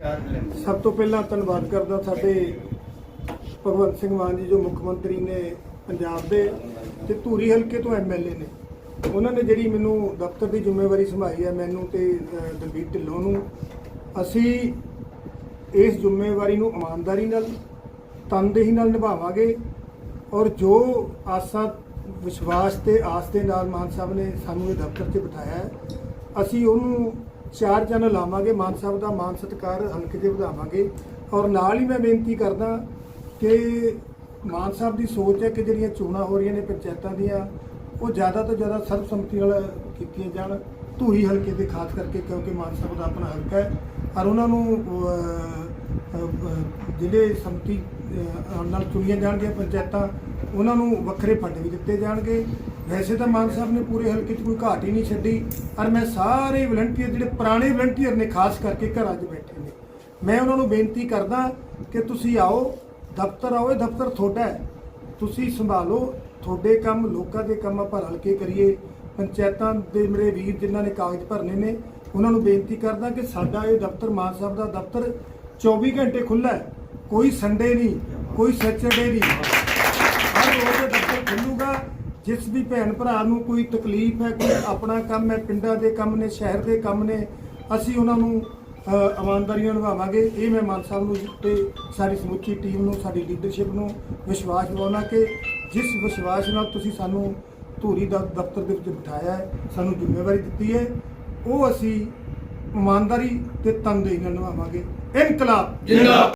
ਸਭ ਤੋਂ ਪਹਿਲਾਂ ਧੰਨਵਾਦ ਕਰਦਾ ਸਾਡੇ ਭਗਵੰਤ ਸਿੰਘ ਮਾਨ ਜੀ ਜੋ ਮੁੱਖ ਮੰਤਰੀ ਨੇ ਪੰਜਾਬ ਦੇ ਤੇ ਧੂਰੀ ਹਲਕੇ ਤੋਂ ਐਮਐਲਏ ਨੇ। ਉਹਨਾਂ ਨੇ ਜਿਹੜੀ ਮੈਨੂੰ ਦਫ਼ਤਰ ਦੀ ਜ਼ਿੰਮੇਵਾਰੀ ਸੰਭਾਈ ਹੈ ਮੈਨੂੰ ਤੇ ਦਲਬੀਰ ਢਿੱਲੋਂ ਨੂੰ। ਅਸੀਂ ਇਸ ਜ਼ਿੰਮੇਵਾਰੀ ਨੂੰ ਇਮਾਨਦਾਰੀ ਨਾਲ, ਤਨਦੇਹੀ ਨਾਲ ਨਿਭਾਵਾਂਗੇ ਔਰ ਜੋ ਆਸਾਂ, ਵਿਸ਼ਵਾਸ ਤੇ ਆਸ ਦੇ ਨਾਲ ਮਾਨ ਸਾਹਿਬ ਨੇ ਸਾਨੂੰ ਇਹ ਦਫ਼ਤਰ 'ਚ ਬਿਠਾਇਆ ਹੈ, ਅਸੀਂ ਉਹਨੂੰ ਚਾਰ ਚੈਨਲ ਲਾਵਾਂਗੇ, ਮਾਨ ਸਾਹਿਬ ਦਾ ਮਾਨ ਸਤਿਕਾਰ ਹਲਕੇ 'ਚ ਵਧਾਵਾਂਗੇ। ਔਰ ਨਾਲ ਹੀ ਮੈਂ ਬੇਨਤੀ ਕਰਦਾ ਕਿ ਮਾਨ ਸਾਹਿਬ ਦੀ ਸੋਚ ਹੈ ਕਿ ਜਿਹੜੀਆਂ ਚੋਣਾਂ ਹੋ ਰਹੀਆਂ ਨੇ ਪੰਚਾਇਤਾਂ ਦੀਆਂ, ਉਹ ਜ਼ਿਆਦਾ ਤੋਂ ਜ਼ਿਆਦਾ ਸਰਬਸੰਮਤੀ ਨਾਲ ਕੀਤੀਆਂ ਜਾਣ ਧੂਰੀ ਹਲਕੇ ਦੇ ਖਾਸ ਕਰਕੇ ਕਿਉਂਕਿ ਮਾਨ ਸਾਹਿਬ ਦਾ ਆਪਣਾ ਹਲਕਾ ਹੈ। ਔਰ ਉਹਨਾਂ ਨੂੰ ਜਿਹੜੇ ਸੰਮਤੀ ਅਹ, ਨਾਲ ਚੁਣੀਆਂ ਜਾਣਗੀਆਂ ਪੰਚਾਇਤਾਂ ਉਹਨਾਂ ਨੂੰ ਵੱਖਰੇ ਫੰਡ ਵੀ ਦਿੱਤੇ ਜਾਣਗੇ। ਵੈਸੇ ਤਾਂ ਮਾਨ ਸਾਹਿਬ ਨੇ ਪੂਰੇ ਹਲਕੇ 'ਚ ਕੋਈ ਘਾਟ ਹੀ ਨਹੀਂ ਛੱਡੀ ਔਰ ਮੈਂ ਸਾਰੇ ਵਲੰਟੀਅਰ ਜਿਹੜੇ ਪੁਰਾਣੇ ਵਲੰਟੀਅਰ ਨੇ ਖਾਸ ਕਰਕੇ ਘਰਾਂ 'ਚ ਬੈਠੇ ਨੇ ਮੈਂ ਉਹਨਾਂ ਨੂੰ ਬੇਨਤੀ ਕਰਦਾ ਕਿ ਤੁਸੀਂ ਆਓ ਦਫ਼ਤਰ ਆਓ ਇਹ ਦਫ਼ਤਰ ਤੁਹਾਡਾ ਹੈ। ਤੁਸੀਂ ਸੰਭਾਲੋ ਤੁਹਾਡੇ ਕੰਮ ਲੋਕਾਂ ਦੇ ਕੰਮ ਆਪਾਂ ਰਲ ਕੇ ਕਰੀਏ। ਪੰਚਾਇਤਾਂ ਦੇ ਮੇਰੇ ਵੀਰ ਜਿਨ੍ਹਾਂ ਨੇ ਕਾਗਜ਼ ਭਰਨੇ ਨੇ ਉਹਨਾਂ ਨੂੰ ਬੇਨਤੀ ਕਰਦਾ ਕਿ ਸਾਡਾ ਇਹ ਦਫ਼ਤਰ ਮਾਨ ਸਾਹਿਬ ਦਾ ਦਫ਼ਤਰ 24 ਘੰਟੇ ਖੁੱਲ੍ਹਾ ਹੈ। ਕੋਈ ਸੰਡੇ ਨਹੀਂ ਕੋਈ ਸੈਚਰਡੇ ਨਹੀਂ। ਹਰ ਰੋਜ਼ ਇਹ ਦਫ਼ਤਰ ਖੁੱਲੂਗਾ ਜਿਸ ਵੀ ਭੈਣ ਭਰਾ ਨੂੰ ਕੋਈ ਤਕਲੀਫ ਹੈ ਕੋਈ ਆਪਣਾ ਕੰਮ ਹੈ ਪਿੰਡਾਂ ਦੇ ਕੰਮ ਨੇ ਸ਼ਹਿਰ ਦੇ ਕੰਮ ਨੇ ਅਸੀਂ ਉਹਨਾਂ ਨੂੰ ਅ, ਇਮਾਨਦਾਰੀ ਨਾਲ ਨਿਭਾਵਾਂਗੇ। ਇਹ ਮੈਂ ਮਾਨ ਸਾਹਿਬ ਨੂੰ ਤੇ ਸਾਡੀ ਸਮੁੱਚੀ ਟੀਮ ਨੂੰ ਸਾਡੀ ਲੀਡਰਸ਼ਿਪ ਨੂੰ ਵਿਸ਼ਵਾਸ ਦਿਵਾਉਣਾ ਕਿ ਜਿਸ ਵਿਸ਼ਵਾਸ ਨਾਲ ਤੁਸੀਂ ਸਾਨੂੰ ਧੂਰੀ ਦਾ ਦਫ਼ਤਰ ਦੇ ਵਿੱਚ ਬਿਠਾਇਆ ਹੈ ਸਾਨੂੰ ਜ਼ਿੰਮੇਵਾਰੀ ਦਿੱਤੀ ਹੈ ਉਹ ਅਸੀਂ ਇਮਾਨਦਾਰੀ ਤੇ ਤਨਦੇਹੀ ਨਾਲ ਨਿਭਾਵਾਂਗੇ ਇਨਕਲਾਬ। ਜਿੰਦਾਬਾਦ